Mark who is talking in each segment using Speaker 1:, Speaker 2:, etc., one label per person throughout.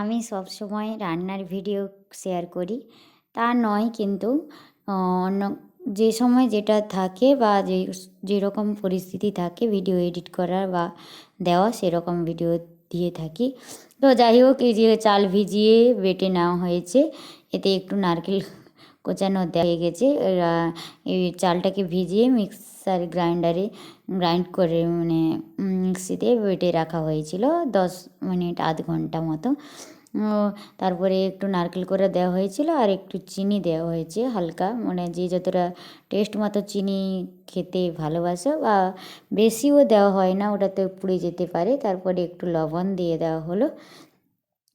Speaker 1: আমি সবসময় রান্নার ভিডিও শেয়ার করি। তা নয় কিন্তু অন্য যে সময় যেটা থাকে বা যে, যেরকম পরিস্থিতি থাকে ভিডিও এডিট করার বা দেওয়া সেরকম ভিডিও দিয়ে থাকি। তো যাই হোক, এই যে চাল ভিজিয়ে বেটে নেওয়া হয়েছে, এতে একটু নারকেল কোচানো হয়ে গেছে। এই চালটাকে ভিজিয়ে মিক্সার গ্রাইন্ডারে, গ্রাইন্ড করে মানে মিক্সিতে বেটে রাখা হয়েছিল দশ মিনিট, আধ ঘণ্টা মতো। তারপরে একটু নারকেল করে দেওয়া হয়েছিল আর একটু চিনি দেওয়া হয়েছে হালকা। মানে যে যতটা টেস্ট মতো চিনি খেতে ভালোবাসে বা বেশিও দেওয়া হয় না, ওটাতে পুড়ে যেতে পারে। তারপরে একটু লবণ দিয়ে দেওয়া হলো।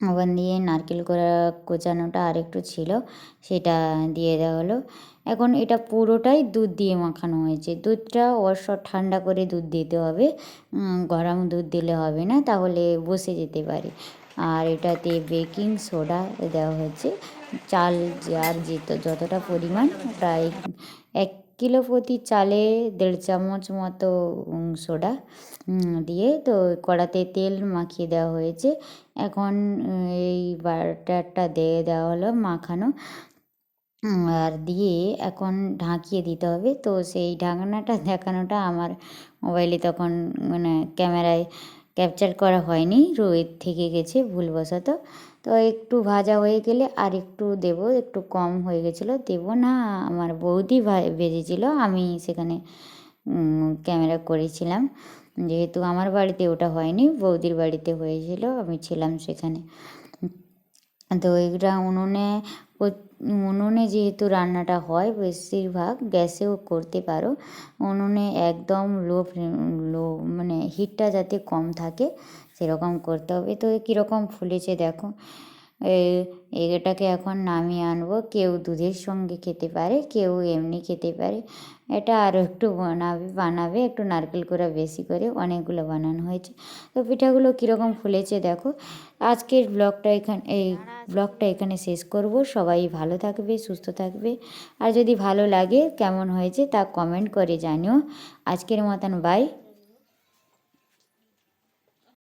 Speaker 1: লবণ দিয়ে নারকেল কোড়া কোচানোটা আর একটু ছিল, সেটা দিয়ে দেওয়া হলো। এখন এটা পুরোটাই দুধ দিয়ে মাখানো হয়েছে। দুধটা অবশ্য ঠান্ডা করে দুধ দিতে হবে গরম দুধ দিলে হবে না, তাহলে বসে যেতে পারে। আর এটাতে বেকিং সোডা দেওয়া হয়েছে। চাল যার যেত যতটা পরিমাণ, প্রায় এক কিলো প্রতি চালে দেড় চামচ মতো সোডা দিয়ে তো কড়াতে তেল মাখিয়ে দেওয়া হয়েছে। এখন এই বাটারটা দিয়ে দেওয়া হলো মাখানো। আর দিয়ে এখন ঢাকিয়ে দিতে হবে। তো সেই ঢাকনাটা দেখানোটা আমার মোবাইলে তখন মানে ক্যামেরায় ক্যাপচার করা হয়নি রোদ থেকে গেছে ভুলবশত। তো একটু ভাজা হয়ে গেলে আর একটু দেবো, একটু কম হয়ে গেছিল, দেব না, আমার বৌদি ভেজেছিল, আমি সেখানে ক্যামেরা করেছিলাম। যেহেতু আমার বাড়িতে ওটা হয়নি, বৌদির বাড়িতে হয়েছিল, আমি ছিলাম সেখানে। তো এটা উনুনে উনুনে যেহেতু রান্নাটা হয়, বেশিরভাগ গ্যাসেও করতে পারো। উনুনে একদম লো লো মানে হিটটা যাতে কম থাকে, সেরকম করতে হবে। তো কীরকম ফুলেছে দেখো। এটাকে এখন নামিয়ে আনব। কেউ দুধের সঙ্গে খেতে পারে, কেউ এমনি খেতে পারে। এটা আরও একটু বানাবে বানাবে, একটু নারকেল কোড়া বেশি করে অনেকগুলো বানানো হয়েছে। তো পিঠাগুলো কীরকম ফুলেছে দেখো। আজকের ব্লগটা এখানে, এই ব্লগটা এখানে শেষ করব। সবাই ভালো থাকবে, সুস্থ থাকবে। আর যদি ভালো লাগে কেমন হয়েছে তা কমেন্ট করে জানিও। আজকের মতন বাই